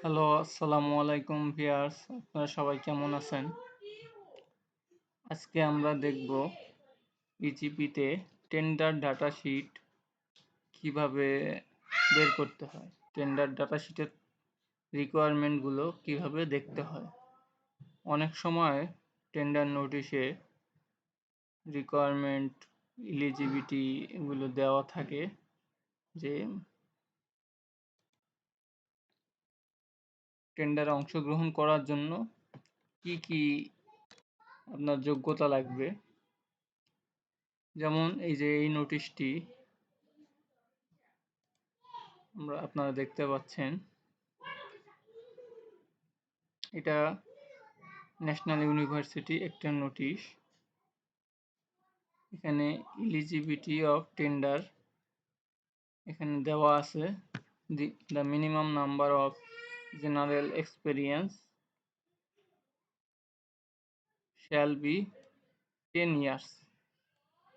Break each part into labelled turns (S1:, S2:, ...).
S1: Hello আসসালামু আলাইকুম viewers আপনারা সবাই কেমন আছেন? আজকে আমরা দেখব ইজিপিতে টেন্ডার ডাটা শিট কীভাবে বের করতে হয় টেন্ডার ডাটা শিটের রিকোয়ারমেন্টগুলো কীভাবে দেখতে হয়। অনেক সময় টেন্ডার নোটিশে রিকোয়ারমেন্ট ইলিজিবিলিটি এগুলো দেওয়া থাকে যে টেন্ডারে অংশগ্রহণ করার জন্য কি কি আপনার যোগ্যতা লাগবে? যেমন এই যে এই নোটিশটি আমরা আপনারা দেখতে পাচ্ছেন। এটা ন্যাশনাল ইউনিভার্সিটি একটা নোটিশ এখানে ইলিজিবিলিটি অফ টেন্ডার এখানে দেওয়া আছে। The the minimum number of general experience shall be ten years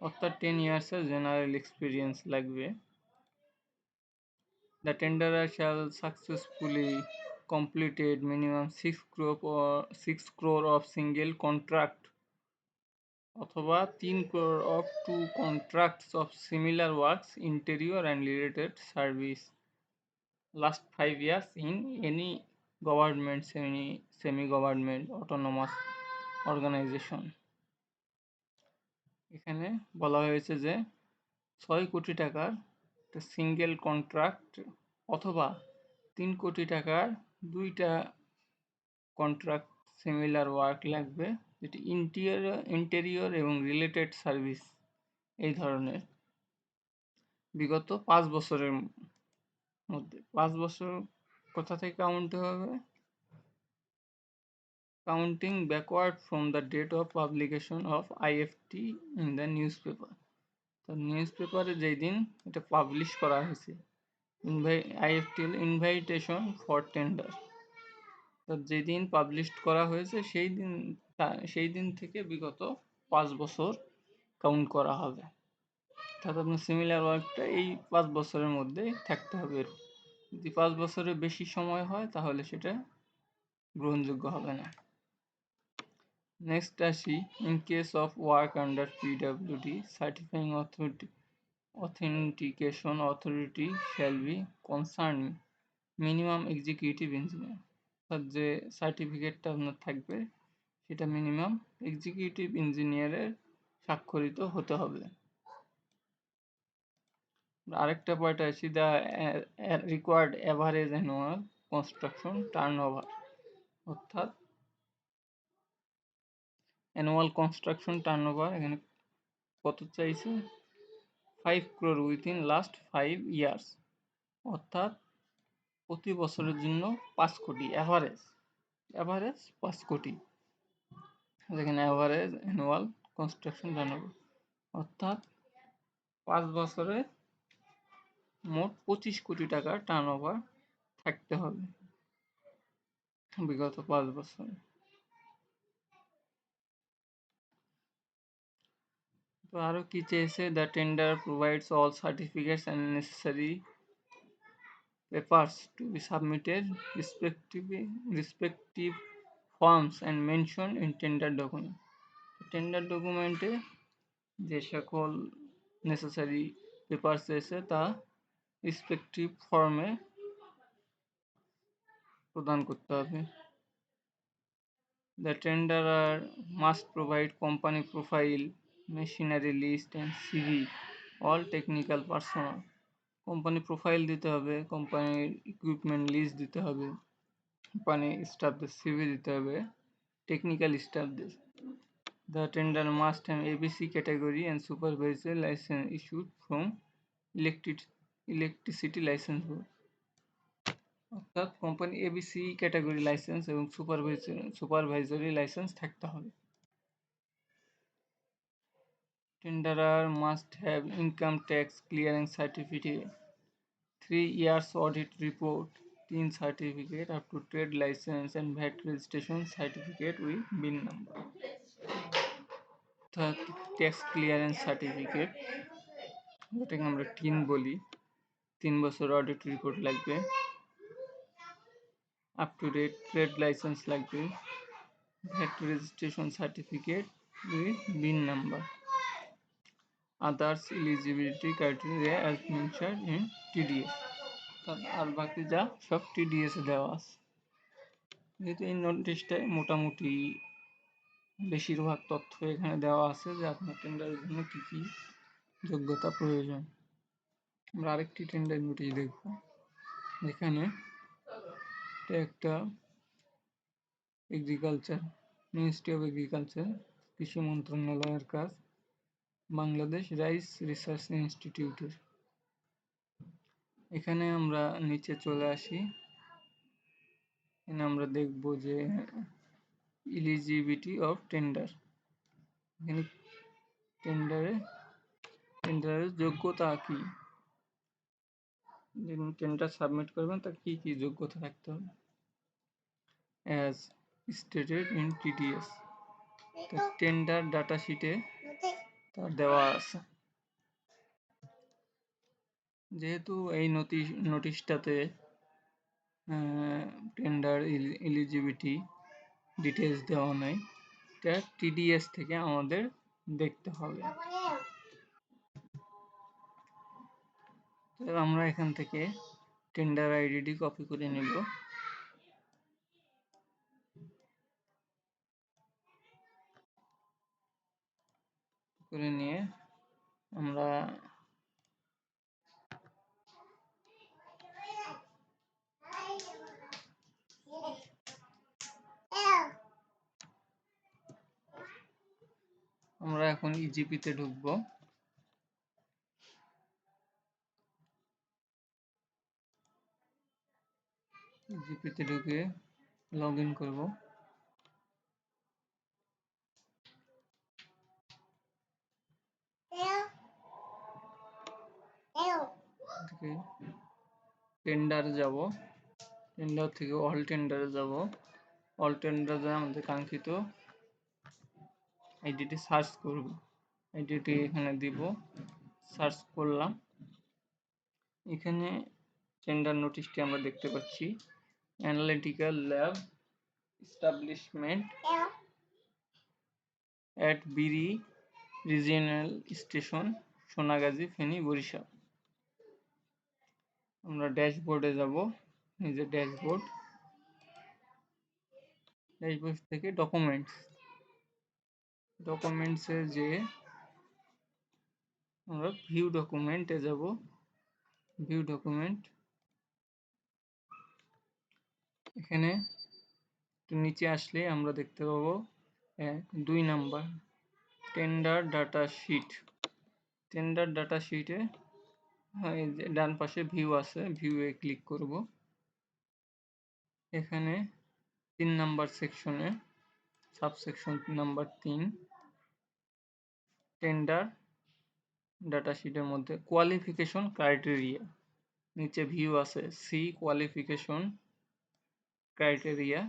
S1: অর্থাৎ টেন ইয়ার্সের জেনারেল এক্সপিরিয়েন্স লাগবে the tenderer shall successfully completed minimum 6 crore or 6 crore of single contract অথবা 3 crore of two contracts of similar works interior and related service last 5 years in any government, semi semi government autonomous organization. এখানে বলা হয়েছে যে ছয় কোটি টাকার single contract অথবা তিন কোটি টাকার দুইটা কন্ট্রাক্ট সিমিলার ওয়ার্ক লাগবে যেটি ইন্টিরিয়র ইন্টেরিয়র এবং রিলেটেড সার্ভিস এই ধরনের। বিগত পাঁচ বছরের মধ্যে। পাঁচ বছর কোথা থেকে কাউন্ট হবে? Counting backward from the date of publication of IFT in the newspaper তো নিউজ পেপারে যেই দিন এটা পাবলিশ করা হয়েছে ইনভাই আইএফটি হল ইনভাইটেশন ফর টেন্ডার তো যেদিন পাবলিশ করা হয়েছে, সেই দিন সেই দিন থেকে বিগত পাঁচ বছর কাউন্ট করা হবে। অর্থাৎ আপনার সিমিলার ওয়ার্কটা এই পাঁচ বছরের মধ্যেই থাকতে হবে যদি পাঁচ বছরের বেশি সময় হয়, তাহলে সেটা গ্রহণযোগ্য হবে না। নেক্সট আসি in case of work under PWD certifying authority authentication authority shall be concerned minimum executive engineer অর্থাৎ যে সার্টিফিকেটটা আপনার থাকবে, সেটা মিনিমাম এক্সিকিউটিভ ইঞ্জিনিয়ারের স্বাক্ষরিত হতে হবে। আরেকটা পয়েন্ট আছে the required average annual construction turnover অর্থাৎ অ্যানুয়াল কনস্ট্রাকশন টার্ন ওভার এখানে কত চাইছে? Five crore within last five years অর্থাৎ প্রতি বছরের জন্য পাঁচ কোটি অ্যাভারেজ অ্যাভারেজ পাঁচ কোটি। যেখানে অ্যাভারেজ অ্যানুয়াল কনস্ট্রাকশন জানাব অর্থাৎ পাঁচ বছরে মোট পঁচিশ কোটি টাকা টার্ন ওভার থাকতে হবে বিগত পাঁচ বছরে। তো আরও কি চেয়েছে? The tender provides all certificates and necessary papers to be submitted respective respective forms and mention in tender document tender ডকুমেন্টে যে সকল নেসেসারি পেপার্স এসে তা রেসপেক্টিভ ফর্মে প্রদান করতে হবে। The tenderer must provide company profile machinery list and CV all technical personal company profile দিতে হবে কোম্পানির ইকুইপমেন্ট লিস্ট দিতে হবে কোম্পানি স্টাফদের সিভি দিতে হবে টেকনিক্যাল স্টাফদের the tender must have ABC category and supervisor license issued from electric electricity license অর্থাৎ কোম্পানি এবিসি ক্যাটাগরি লাইসেন্স এবং সুপারভাইজার সুপারভাইজারি লাইসেন্স থাকতে হবে Tenderer must have income tax clearance certificate, three years audit report, tin certificate up to trade license and VAT registration certificate with bin number. অর্থাৎ tax clearance certificate যেটাকে আমরা TIN বলি তিন বছর audit report লাগবে up to date trade license লাগবে VAT registration certificate with bin number others eligibility criteria as mentioned in TDS আর বাকি যা সব এ দেওয়া আছে যেহেতু এই নোটিশটায় মোটামুটি বেশিরভাগ তথ্য এখানে দেওয়া আছে যে আপনার টেন্ডারের জন্য কী কী যোগ্যতা প্রয়োজন আমরা আরেকটি টেন্ডার নোটিশ দেখব। এখানে একটা এগ্রিকালচার মিনিস্ট্রি অফ এগ্রিকালচার কৃষি মন্ত্রণালয়ের কাজ, বাংলাদেশ রাইস রিসার্চ ইনস্টিটিউটের এখানে আমরা নিচে চলে আসি। এখানে আমরা দেখব যে ইলিজিবিলিটি অফ টেন্ডার এখানে টেন্ডারে টেন্ডারের যোগ্যতা কি? টেন্ডার সাবমিট করবেন তার কি কি যোগ্যতা থাকতে হবে? As stated in TDS tender data শিটে তার দেওয়া আছে। যেহেতু এই নোটিশ নোটিশটাতে টেন্ডার এলিজিবিলিটি ডিটেলস দেওয়া নাই এটা টিডিএস থেকে আমাদের দেখতে হবে। আমরা এখান থেকে টেন্ডার আইডিটি কপি করে নিব। করে নিয়ে আমরা আমরা এখন ইজিপিতে ঢুকবো। ইজিপিতে ঢুকে লগ ইন করব টেন্ডার যাব। টেন্ডার থেকে অল টেন্ডারে যাব। অল টেন্ডারে আমাদের কাঙ্ক্ষিত আইডিটি সার্চ করব। আইডিটি এখানে দিব। সার্চ করলাম। এখানে টেন্ডার নোটিশটি আমরা দেখতে পাচ্ছি। Analytical lab establishment at BRRI regional station Sonagazi Feni Barisal আমরা ড্যাশবোর্ডে যাব এই যে ড্যাশবোর্ড ড্যাশবোর্ড থেকে ডকুমেন্টস ডকুমেন্টসে যে আমরা ভিউ ডকুমেন্টে যাব ভিউ ডকুমেন্ট এখানে নিচে আসলে আমরা দেখতে পাবো দুই number tender data sheet tender data শিটে ডান পাশে ভিউ আছে ভিউয়ে ক্লিক করব। এখানে তিন নাম্বার সেকশনে সাবসেকশন নাম্বার তিন টেন্ডার ডাটা শিটের মধ্যে কোয়ালিফিকেশন ক্রাইটেরিয়া নিচে ভিউ আছে সি কোয়ালিফিকেশন ক্রাইটেরিয়া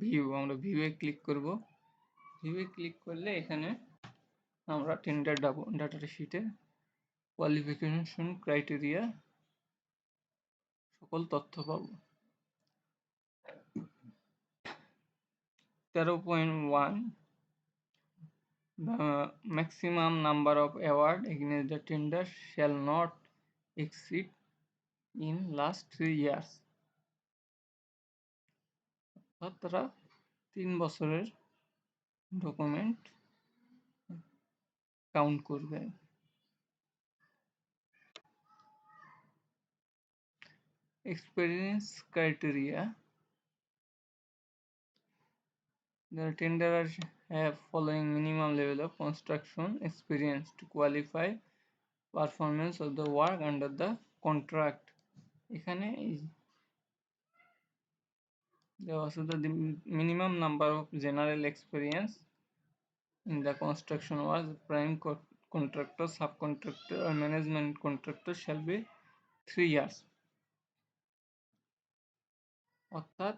S1: ভিউ আমরা ভিউয়ে ক্লিক করব। ভিউয়ে ক্লিক করলে এখানে আমরা টেন্ডার ডাটা শিটে কোয়ালিফিকেশন ক্রাইটেরিয়া সকল তথ্য পাব। তেরো point one maximum number of award against the tender shall not exceed in last three years অর্থাৎ তারা তিন বছরের ডকুমেন্ট কাউন্ট করবে experience criteria the tenderers have following minimum level of construction experience to qualify performance of the work under the contract এখানে দেওয়া আছে the minimum number of general experience in the construction was prime contractor subcontractor or management contractor shall be three years অর্থাৎ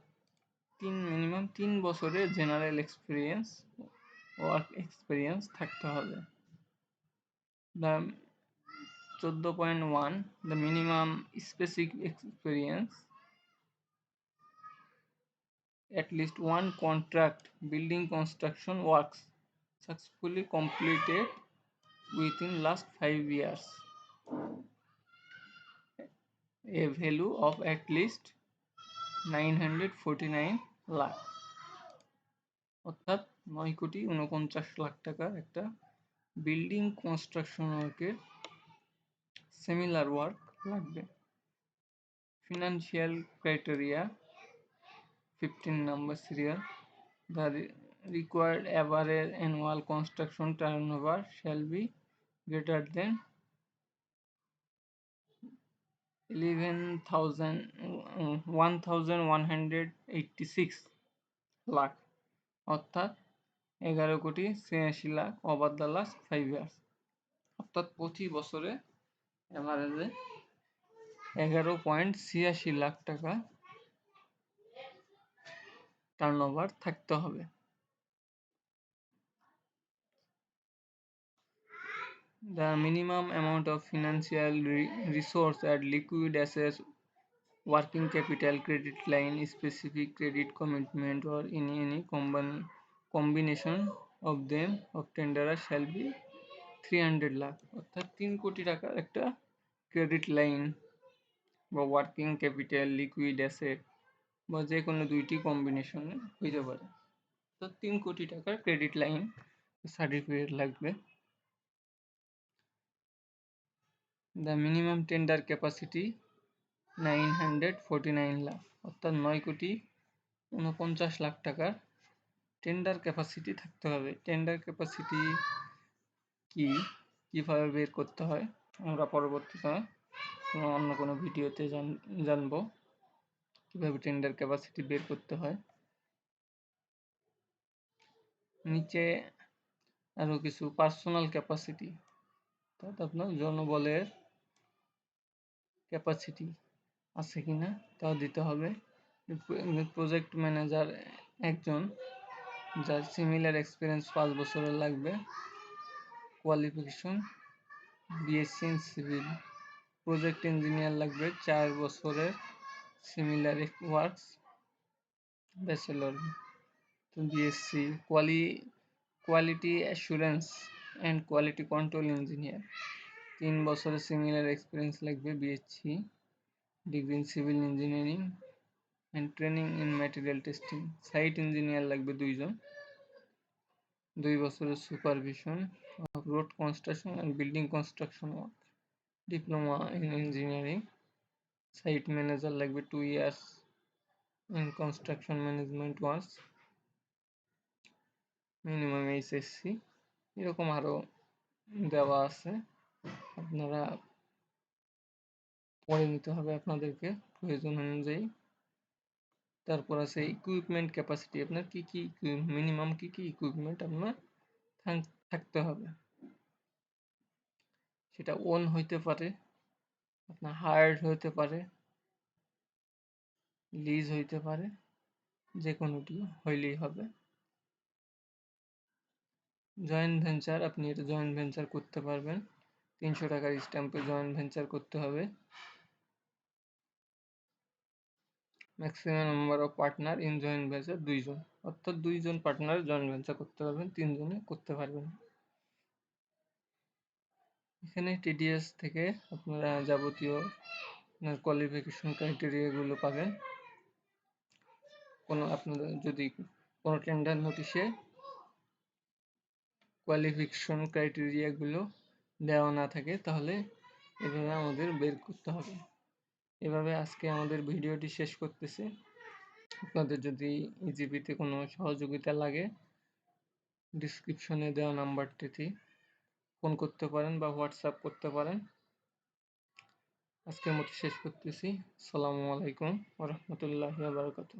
S1: তিন minimum তিন বছরের general experience work experience থাকতে হবে the চোদ্দ point one the minimum specific experience at least one contract building construction works successfully completed within last 5 years a value of at least 949 lakh অর্থাৎ নয় কোটি উনপঞ্চাশ লাখ টাকার একটা বিল্ডিং কনস্ট্রাকশন ওয়ার্কের সিমিলার ওয়ার্ক লাগবে financial criteria fifteen number serial the required average annual construction turnover shall be greater than 11,000 1186 lakh অর্থাৎ এগারো কোটি ছিয়াশি lakh over the last five years অর্থাৎ প্রতি বছরে এভারেজে এগারো পয়েন্ট ছিয়াশি লাখ টাকা টার্নওভার থাকতে হবে the minimum amount of financial re resource and liquid assets working capital credit line specific credit commitment or in any combin combination of them of tenderer shall be 300 lakh অর্থাৎ তিন কোটি টাকার একটা ক্রেডিট লাইন বা working capital liquid asset বা যে কোনো দুইটি কম্বিনেশনে হইতে পারে। তো তিন কোটি টাকার ক্রেডিট লাইন সার্টিফিকেট লাগবে। The minimum tender capacity nine hundred forty nine lakh অর্থাৎ নয় কোটি উনপঞ্চাশ লাখ টাকার টেন্ডার ক্যাপাসিটি থাকতে হবে। টেন্ডার ক্যাপাসিটি কি? কীভাবে বের করতে হয়? আমরা পরবর্তীতে কোনো অন্য কোনো ভিডিওতে জান, জানব। কীভাবে টেন্ডার ক্যাপাসিটি বের করতে হয়? নিচে আরও কিছু পার্সোনাল ক্যাপাসিটি অর্থাৎ আপনার জনবলের ক্যাপাসিটি আছে কি না তাও দিতে হবে। প্রজেক্ট ম্যানেজার একজন, যার সিমিলার এক্সপিরিয়েন্স পাঁচ বছরের লাগবে। Qualification BSc civil project engineer লাগবে চার বছরের। সিমিলার ওয়ার্কস ব্যাচেলর তো BSc কোয়ালি quality assurance and quality control engineer তিন বছরের সিমিলার এক্সপিরিয়েন্স লাগবে BSc degree in civil engineering and training in material testing site engineer লাগবে দুইজন। দুই বছরের supervision road construction and building construction work diploma in engineering site manager লাগবে two years in construction management works minimum HSC এরকম আরও দেওয়া আছে। আপনারা পড়ে নিতে হবে আপনাদেরকে প্রয়োজন অনুযায়ী। তারপর আছে ইকুইপমেন্ট ক্যাপাসিটি আপনার কি কি মিনিমাম কি কি ইকুইপমেন্ট আপনার থাকতে হবে। সেটা ওন হইতে পারে। আপনার হার্ড হইতে পারে লিজ হইতে পারে যে কোনোটি হইলেই হবে। জয়েন্ট ভেঞ্চার আপনি এটা জয়েন্ট ভেঞ্চার করতে পারবেন। তিনশো টাকার স্ট্যাম্পে জয়েন্ট ভেঞ্চার করতে হবে। Maximum number of partner in joint venture দুইজন। অর্থাৎ দুইজন পার্টনার জয়েন্ট ভেঞ্চার করতে পারবেন, তিনজনে করতে পারবেন। এখানে টিডিএস থেকে আপনারা যাবতীয় কোয়ালিফিকেশন ক্রাইটেরিয়াগুলো পাবেন। কোনো আপনাদের যদি কোনো টেন্ডার নোটিশে কোয়ালিফিকেশন ক্রাইটেরিয়াগুলো দেওয়া না থাকে, তাহলে এভাবে আমাদের বের করতে হবে। এভাবে আজকে আমাদের ভিডিওটি শেষ করতেছি। আপনাদের যদি ইজিপিতে কোনো সহযোগিতা লাগে ডিসক্রিপশনে দেওয়া নাম্বারটিতে ফোন করতে পারেন বা হোয়াটসঅ্যাপ করতে পারেন। আজকের মতো শেষ করতেছি। সালামু আলাইকুম ওরহমতুল্লাহ বারকাতু